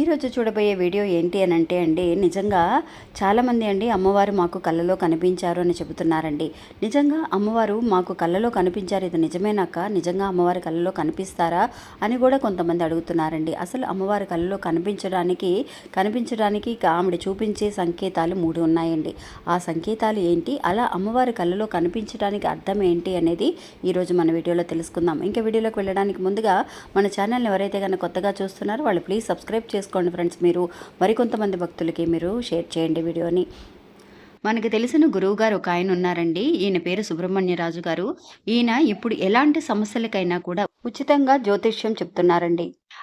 ఈరోజు చూడబోయే వీడియో ఏంటి అని అంటే అండి నిజంగా చాలామంది అండి అమ్మవారు మాకు కళ్ళలో కనిపించారు అని చెబుతున్నారండి. నిజంగా అమ్మవారు మాకు కళ్ళలో కనిపించారు ఇది నిజమేనాక? నిజంగా అమ్మవారి కళ్ళలో కనిపిస్తారా అని కూడా కొంతమంది అడుగుతున్నారండి. అసలు అమ్మవారి కళ్ళలో కనిపించడానికి కనిపించడానికి ఆవిడ చూపించే సంకేతాలు మూడు ఉన్నాయండి. ఆ సంకేతాలు ఏంటి? అలా అమ్మవారి కళ్ళలో కనిపించడానికి అర్థం ఏంటి అనేది ఈరోజు మన వీడియోలో తెలుసుకుందాం. ఇంకా వీడియోలోకి వెళ్ళడానికి ముందుగా మన ఛానల్ని ఎవరైతే కనుక కొత్తగా చూస్తున్నారో వాళ్ళు ప్లీజ్ సబ్స్క్రైబ్ చేసుకోండి ఫ్రెండ్స్. మీరు మరికొంతమంది భక్తులకి మీరు షేర్ చేయండి వీడియోని. మనకి తెలిసిన గురువు గారు ఒక ఆయన ఉన్నారండి. ఈయన పేరు సుబ్రహ్మణ్యరాజు గారు. ఈయన ఇప్పుడు ఎలాంటి సమస్యలకైనా కూడా ఉచితంగా జ్యోతిష్యం చెప్తున్నారండి.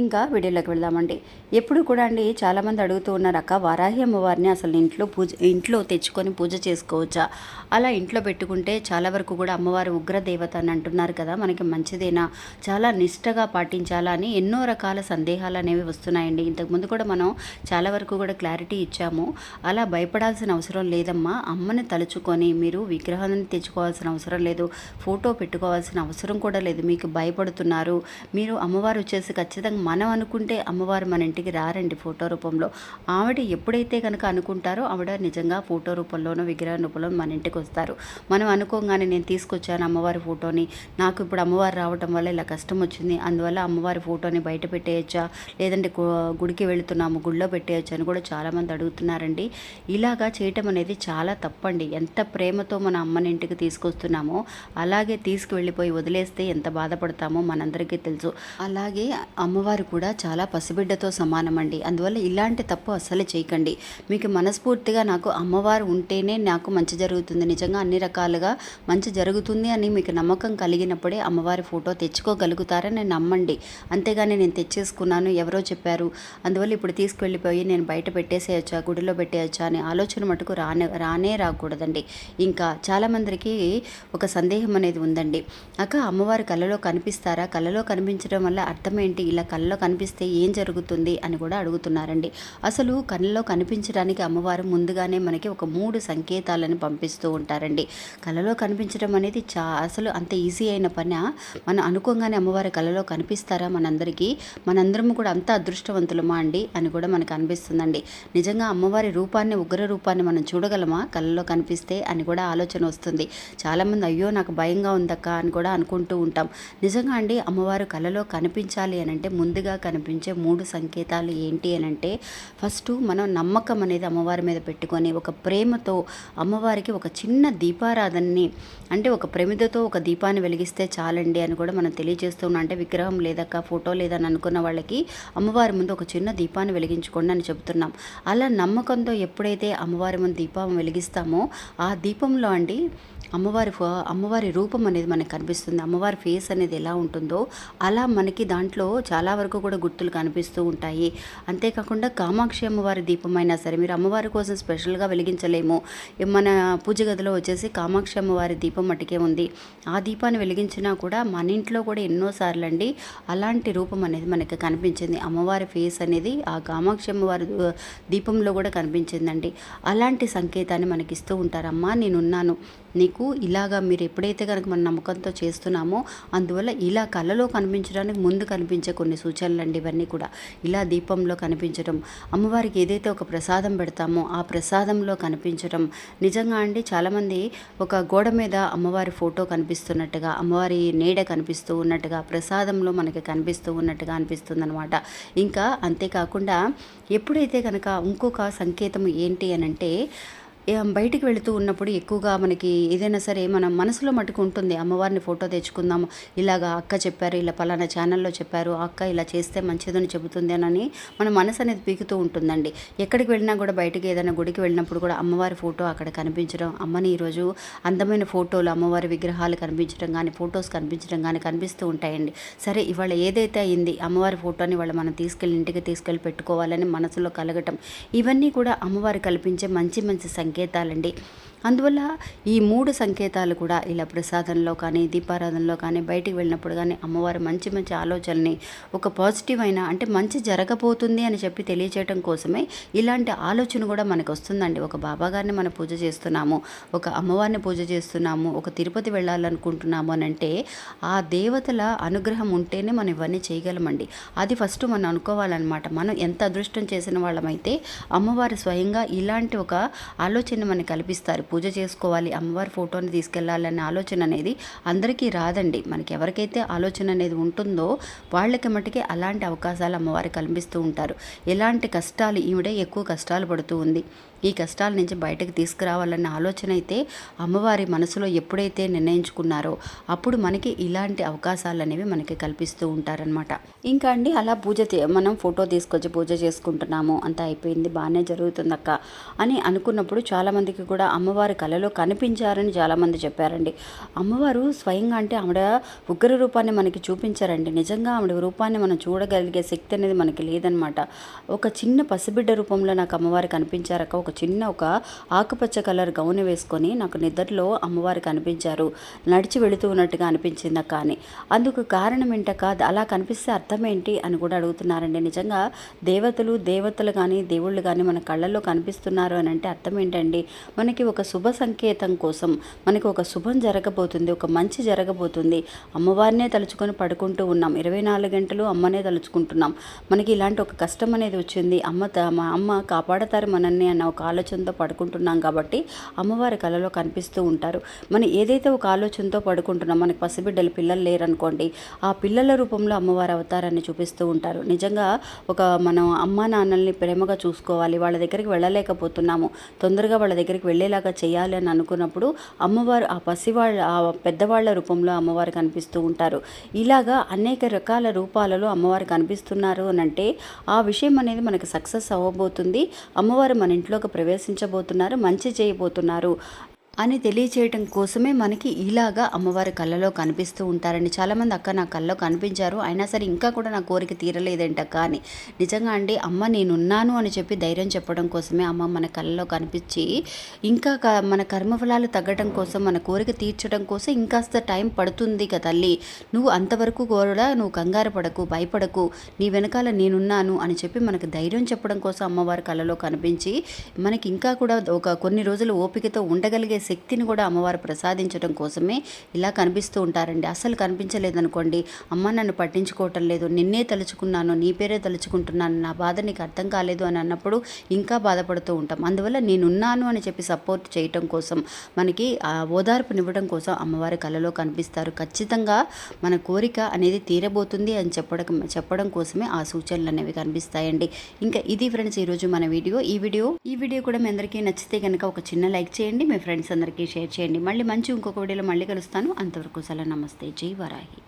ఇంకా వీడియోలోకి వెళ్దామండి. ఎప్పుడు కూడా అండి చాలామంది అడుగుతూ ఉన్నారు అక్క వారాహి అమ్మవారిని అసలు ఇంట్లో పూజ ఇంట్లో తెచ్చుకొని పూజ చేసుకోవచ్చా? అలా ఇంట్లో పెట్టుకుంటే చాలా వరకు కూడా అమ్మవారి ఉగ్రదేవత అని అంటున్నారు కదా మనకి మంచిదేనా? చాలా నిష్టగా పాటించాలా అని ఎన్నో రకాల సందేహాలు అనేవి వస్తున్నాయండి. ఇంతకుముందు కూడా మనం చాలా వరకు కూడా క్లారిటీ ఇచ్చాము. అలా భయపడాల్సిన అవసరం లేదమ్మా. అమ్మని తలుచుకొని మీరు విగ్రహాన్ని తెచ్చుకోవాల్సిన అవసరం లేదు. ఫోటో పెట్టుకోవాల్సిన అవసరం కూడా లేదు. మీకు భయపడుతున్నారు. మీరు అమ్మవారు వచ్చేసి ఖచ్చితంగా మనం అనుకుంటే అమ్మవారు మన ఇంటికి రారండి ఫోటో రూపంలో. ఆవిడ ఎప్పుడైతే కనుక అనుకుంటారో ఆవిడ నిజంగా ఫోటో రూపంలోనో విగ్రహ రూపంలో మన ఇంటికి వస్తారు. మనం అనుకోగానే నేను తీసుకొచ్చాను అమ్మవారి ఫోటోని. నాకు ఇప్పుడు అమ్మవారు రావటం వల్ల ఇలా కష్టం వచ్చింది. అందువల్ల అమ్మవారి ఫోటోని బయట పెట్టేయచ్చా? లేదంటే గుడికి వెళుతున్నాము గుళ్ళో పెట్టేయచ్చు అని కూడా చాలామంది అడుగుతున్నారండి. ఇలాగా చేయటం అనేది చాలా తప్పండి. ఎంత ప్రేమతో మన అమ్మని ఇంటికి తీసుకొస్తున్నామో అలాగే తీసుకువెళ్ళిపోయి వదిలేస్తే ఎంత బాధపడతామో మనందరికీ తెలుసు. అలాగే అమ్మవారి కూడా చాలా పసిబిడ్డతో సమానం అండి అందువల్ల ఇలాంటి తప్పు అస్సలు చేయకండి. మీకు మనస్ఫూర్తిగా నాకు అమ్మవారు ఉంటేనే నాకు మంచి జరుగుతుంది. నిజంగా అన్ని రకాలుగా మంచి జరుగుతుంది అని మీకు నమ్మకం కలిగినప్పుడే అమ్మవారి ఫోటో తెచ్చుకోగలుగుతారని నమ్మండి. అంతేగాని నేను తెచ్చేసుకున్నాను ఎవరో చెప్పారు. అందువల్ల ఇప్పుడు తీసుకెళ్ళిపోయి నేను బయట పెట్టేసేయచ్చా గుడిలో పెట్టేయచ్చా అనే ఆలోచన మటుకు రానే రానే రాకూడదండి. ఇంకా చాలామందికి ఒక సందేహం అనేది ఉందండి. అక్క అమ్మవారి కళలో కనిపిస్తారా? కళలో కనిపించడం వల్ల అర్థం ఏంటి? ఇలా కళ్ళలో కనిపిస్తే ఏం జరుగుతుంది అని కూడా అడుగుతున్నారండి. అసలు కళ్ళలో కనిపించడానికి అమ్మవారు ముందుగానే మనకి ఒక మూడు సంకేతాలను పంపిస్తూ ఉంటారండి. కళ్ళలో కనిపించడం అనేది చా అసలు అంత ఈజీ అయిన పని? మనం అనుకోగానే అమ్మవారి కళ్ళలో కనిపిస్తారా మనందరికీ? మనందరం కూడా అంత అదృష్టవంతులమా అండి అని కూడా మనకు అనిపిస్తుందండి. నిజంగా అమ్మవారి రూపాన్ని ఉగ్ర రూపాన్ని మనం చూడగలమా? కళ్ళలో కనిపిస్తే అని కూడా ఆలోచన వస్తుంది. చాలామంది అయ్యో నాకు భయంగా ఉందక్క అని కూడా అనుకుంటూ ఉంటాం. నిజంగా అండి అమ్మవారు కళ్ళలో కనిపించాలి అని అంటే ముందుగా కనిపించే మూడు సంకేతాలు ఏంటి అని అంటే ఫస్ట్ మనం నమ్మకం అనేది అమ్మవారి మీద పెట్టుకొని ఒక ప్రేమతో అమ్మవారికి ఒక చిన్న దీపారాధనని అంటే ఒక ప్రమిదతో ఒక దీపాన్ని వెలిగిస్తే చాలండి అని కూడా మనం తెలియజేస్తున్నాం అంటే విగ్రహం లేదక్క ఫోటో లేదని అనుకున్న వాళ్ళకి అమ్మవారి ముందు ఒక చిన్న దీపాన్ని వెలిగించుకోండి అని చెప్తున్నాం అలా నమ్మకంతో ఎప్పుడైతే అమ్మవారి ముందు దీపం వెలిగిస్తామో ఆ దీపంలో అండి అమ్మవారి అమ్మవారి రూపం అనేది మనకు కనిపిస్తుంది. అమ్మవారి ఫేస్ అనేది ఎలా ఉంటుందో అలా మనకి దాంట్లో చాలా వరకు కూడా గుర్తులు కనిపిస్తూ ఉంటాయి. అంతేకాకుండా కామాక్షి అమ్మవారి దీపం అయినా సరే మీరు అమ్మవారి కోసం స్పెషల్గా వెలిగించలేము. మన పూజ గదిలో వచ్చేసి కామాక్షి అమ్మవారి దీపం మటుకే ఉంది. ఆ దీపాన్ని వెలిగించినా కూడా మన ఇంట్లో కూడా ఎన్నోసార్లు అండి అలాంటి రూపం అనేది మనకి కనిపించింది. అమ్మవారి ఫేస్ అనేది ఆ కామాక్షి అమ్మవారి దీపంలో కూడా కనిపించిందండి. అలాంటి సంకేతాన్ని మనకి ఇస్తూ ఉంటారమ్మా నేనున్నాను. నీకు ఇలాగా మీరు ఎప్పుడైతే కనుక మన నమ్మకంతో చేస్తున్నామో అందువల్ల ఇలా కళ్ళలో కనిపించడానికి ముందు కనిపించే కొన్ని సూచనలు అండి ఇవన్నీ కూడా. ఇలా దీపంలో కనిపించడం అమ్మవారికి ఏదైతే ఒక ప్రసాదం పెడతామో ఆ ప్రసాదంలో కనిపించడం. నిజంగా అండి చాలామంది ఒక గోడ మీద అమ్మవారి ఫోటో కనిపిస్తున్నట్టుగా అమ్మవారి నీడ కనిపిస్తూ ఉన్నట్టుగా ప్రసాదంలో మనకి కనిపిస్తూ ఉన్నట్టుగా అనిపిస్తుందనమాట ఇంకా అంతేకాకుండా ఎప్పుడైతే కనుక ఇంకొక సంకేతం ఏంటి అని అంటే బయటికి వెళుతూ ఉన్నప్పుడు ఎక్కువగా మనకి ఏదైనా సరే మన మనసులో మటుకు ఉంటుంది అమ్మవారిని ఫోటో తెచ్చుకుందాము ఇలాగా అక్క చెప్పారు ఇలా పలానా ఛానల్లో చెప్పారు ఆ అక్క ఇలా చేస్తే మంచిదని చెబుతుంది అని మన మనసు అనేది పీకుతూ ఉంటుందండి. ఎక్కడికి వెళ్ళినా కూడా బయటికి ఏదైనా గుడికి వెళ్ళినప్పుడు కూడా అమ్మవారి ఫోటో అక్కడ కనిపించడం అమ్మని ఈరోజు అందమైన ఫోటోలు అమ్మవారి విగ్రహాలు కనిపించడం కానీ ఫొటోస్ కనిపించడం కానీ కనిపిస్తూ ఉంటాయండి. సరే ఇవాళ ఏదైతే అయింది అమ్మవారి ఫోటోని వాళ్ళు మనం తీసుకెళ్ళి ఇంటికి తీసుకెళ్ళి పెట్టుకోవాలని మనసులో కలగటం ఇవన్నీ కూడా అమ్మవారు కల్పించే మంచి మంచి సంకేతాలండి. అందువల్ల ఈ మూడు సంకేతాలు కూడా ఇలా ప్రసాదంలో కానీ దీపారాధనలో కానీ బయటికి వెళ్ళినప్పుడు కానీ అమ్మవారు మంచి మంచి ఆలోచనని ఒక పాజిటివ్ అయిన అంటే మంచి జరగబోతుంది అని చెప్పి తెలియచేయడం కోసమే ఇలాంటి ఆలోచన కూడా మనకు వస్తుందండి. ఒక బాబా గారిని మనం పూజ చేస్తున్నాము ఒక అమ్మవారిని పూజ చేస్తున్నాము ఒక తిరుపతి వెళ్ళాలనుకుంటున్నాము అని అంటే ఆ దేవతల అనుగ్రహం ఉంటేనే మనం ఇవన్నీ చేయగలమండి. అది ఫస్ట్ మనం అనుకోవాలన్నమాట. మనం ఎంత అదృష్టం చేసిన వాళ్ళమైతే అమ్మవారు స్వయంగా ఇలాంటి ఒక ఆలోచన మనకి కల్పిస్తారు. పూజ చేసుకోవాలి అమ్మవారి ఫోటోని తీసుకెళ్ళాలనే ఆలోచన అనేది అందరికీ రాదండి. మనకి ఎవరికైతే ఆలోచన అనేది ఉంటుందో వాళ్ళకి మటుకే అలాంటి అవకాశాలు అమ్మవారు కల్పిస్తూ ఉంటారు. ఎలాంటి కష్టాలు ఈవిడే ఎక్కువ కష్టాలు పడుతూ ఉంది. ఈ కష్టాల నుంచి బయటకు తీసుకురావాలన్న ఆలోచన అయితే అమ్మవారి మనసులో ఎప్పుడైతే నిర్ణయించుకున్నారో అప్పుడు మనకి ఇలాంటి అవకాశాలు అనేవి మనకి కల్పిస్తూ ఉంటారనమాట ఇంకా అండి అలా పూజ మనం ఫోటో తీసుకొచ్చి పూజ చేసుకుంటున్నాము అంతా అయిపోయింది బాగానే జరుగుతుంది అక్క అని అనుకున్నప్పుడు చాలామందికి కూడా అమ్మవారి కళలో కనిపించారని చాలామంది చెప్పారండి. అమ్మవారు స్వయంగా అంటే ఆవిడ ఉగ్ర రూపాన్ని మనకి చూపించారండి. నిజంగా ఆవిడ రూపాన్ని మనం చూడగలిగే శక్తి అనేది మనకి లేదనమాట ఒక చిన్న పసిబిడ్డ రూపంలో నాకు అమ్మవారు కనిపించారక ఒక చిన్న ఒక ఆకుపచ్చ కలర్ గౌన్ వేసుకొని నాకు నిద్రలో అమ్మవారు కనిపించారు. నడిచి వెళుతూ ఉన్నట్టుగా అనిపించింది అక్క అని. అందుకు కారణం ఏంటక్క? అలా కనిపిస్తే అర్థం ఏంటి అని కూడా అడుగుతున్నారండి. నిజంగా దేవతలు దేవతలు కానీ దేవుళ్ళు కానీ మన కళ్ళల్లో కనిపిస్తున్నారు అని అంటే అర్థం ఏంటండి? మనకి ఒక శుభ సంకేతం కోసం మనకు ఒక శుభం జరగబోతుంది ఒక మంచి జరగబోతుంది. అమ్మవారినే తలుచుకొని పడుకుంటూ ఉన్నాం. ఇరవై నాలుగు గంటలు అమ్మనే తలుచుకుంటున్నాం. మనకి ఇలాంటి ఒక కష్టం అనేది వచ్చింది. అమ్మ త- మా అమ్మ కాపాడతారు మనల్ని అన్న ఒక ఆలోచనతో పడుకుంటున్నాం కాబట్టి అమ్మవారి కళలో కనిపిస్తూ ఉంటారు. మనం ఏదైతే ఒక ఆలోచనతో పడుకుంటున్నాం మనకి పసిబిడ్డలు పిల్లలు లేరనుకోండి ఆ పిల్లల రూపంలో అమ్మవారు అవతారాన్ని చూపిస్తూ ఉంటారు. నిజంగా ఒక మనం అమ్మ నాన్నల్ని ప్రేమగా చూసుకోవాలి. వాళ్ళ దగ్గరికి వెళ్ళలేకపోతున్నాము. తొందరగా వాళ్ళ దగ్గరికి వెళ్ళేలాగా చేయాలి అని అనుకున్నప్పుడు అమ్మవారు ఆ పసివాళ్ళ ఆ పెద్దవాళ్ళ రూపంలో అమ్మవారు కనిపిస్తూ ఉంటారు. ఇలాగా అనేక రకాల రూపాలలో అమ్మవారు కనిపిస్తున్నారు అని అంటే ఆ విషయం అనేది మనకు సక్సెస్ అవ్వబోతుంది. అమ్మవారు మన ఇంట్లోకి ప్రవేశించబోతున్నారు మంచి చేయబోతున్నారు. అని తెలియచేయటం కోసమే మనకి ఇలాగా అమ్మవారి కళ్ళలో కనిపిస్తూ ఉంటారండి. చాలామంది అక్క నా కళ్ళలో కనిపించారు. అయినా సరే ఇంకా కూడా నా కోరిక తీరలేదంట. కానీ నిజంగా అండి అమ్మ నేనున్నాను అని చెప్పి ధైర్యం చెప్పడం కోసమే అమ్మ మన కళ్ళలో కనిపించి ఇంకా క- మన కర్మఫలాలు తగ్గడం కోసం మన కోరిక తీర్చడం కోసం ఇంకాస్త టైం పడుతుంది కదా తల్లి. నువ్వు అంతవరకు కూడా నువ్వు కంగారు పడకు భయపడకు. నీ వెనకాల నేనున్నాను అని చెప్పి మనకు ధైర్యం చెప్పడం కోసం అమ్మవారి కళ్ళలో కనిపించి మనకి ఇంకా కూడా ఒక కొన్ని రోజులు ఓపికతో ఉండగలిగే శక్తిని కూడా అమ్మవారు ప్రసాదించడం కోసమే ఇలా కనిపిస్తూ ఉంటారండి. అసలు కనిపించలేదనుకోండి. అమ్మ నన్ను పట్టించుకోవటం లేదు. నిన్నే తలుచుకున్నాను నీ పేరే తలుచుకుంటున్నాను. నా బాధ నీకు అర్థం కాలేదు అని అన్నప్పుడు ఇంకా బాధపడుతూ ఉంటాం. అందువల్ల నేనున్నాను అని చెప్పి సపోర్ట్ చేయటం కోసం మనకి ఆ ఓదార్పునివ్వడం కోసం అమ్మవారి కళలో కనిపిస్తారు. ఖచ్చితంగా మన కోరిక అనేది తీరబోతుంది అని చెప్పడం చెప్పడం కోసమే ఆ సూచనలు అనేవి కనిపిస్తాయండి. ఇంకా ఇది ఫ్రెండ్స్ ఈరోజు మన వీడియో. ఈ వీడియో ఈ వీడియో కూడా మీ అందరికీ నచ్చితే కనుక ఒక చిన్న లైక్ చేయండి. మీ ఫ్రెండ్స్ అందరికీ షేర్ చేయండి. మళ్ళీ మంచి ఇంకొక వీడియోలో మళ్ళీ కలుస్తాను. అంతవరకు సెలవు నమస్తే. జై వరాహి.